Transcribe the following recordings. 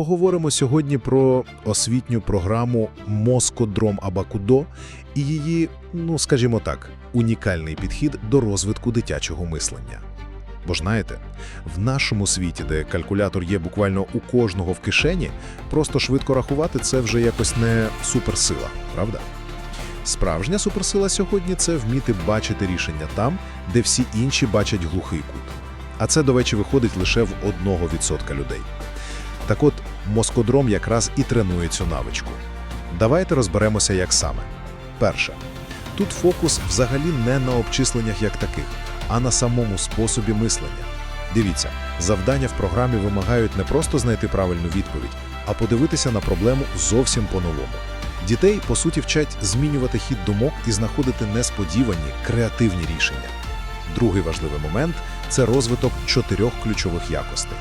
Поговоримо сьогодні про освітню програму Москодром Абакудо і її, ну скажімо так, унікальний підхід до розвитку дитячого мислення. Бо ж знаєте, в нашому світі, де калькулятор є буквально у кожного в кишені, просто швидко рахувати це вже якось не суперсила, правда? Справжня суперсила сьогодні це вміти бачити рішення там, де всі інші бачать глухий кут. А це, до речі, виходить лише в 1% людей. Так от, Москодром якраз і тренує цю навичку. Давайте розберемося, як саме. Перше. Тут фокус взагалі не на обчисленнях як таких, а на самому способі мислення. Дивіться, завдання в програмі вимагають не просто знайти правильну відповідь, а подивитися на проблему зовсім по-новому. Дітей, по суті, вчать змінювати хід думок і знаходити несподівані, креативні рішення. Другий важливий момент це розвиток чотирьох ключових якостей.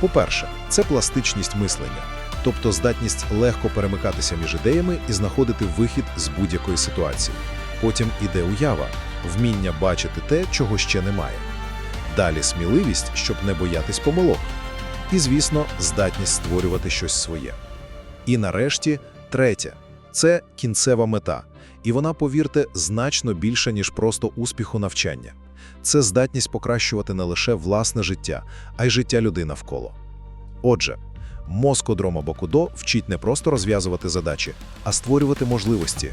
По-перше, це пластичність мислення, тобто здатність легко перемикатися між ідеями і знаходити вихід з будь-якої ситуації. Потім іде уява, вміння бачити те, чого ще немає. Далі сміливість, щоб не боятись помилок. І, звісно, здатність створювати щось своє. І нарешті, третє це кінцева мета. І вона, повірте, значно більша, ніж просто успіху навчання. Це здатність покращувати не лише власне життя, а й життя людей навколо. Отже, мозкодрома Бокудо вчить не просто розв'язувати задачі, а створювати можливості,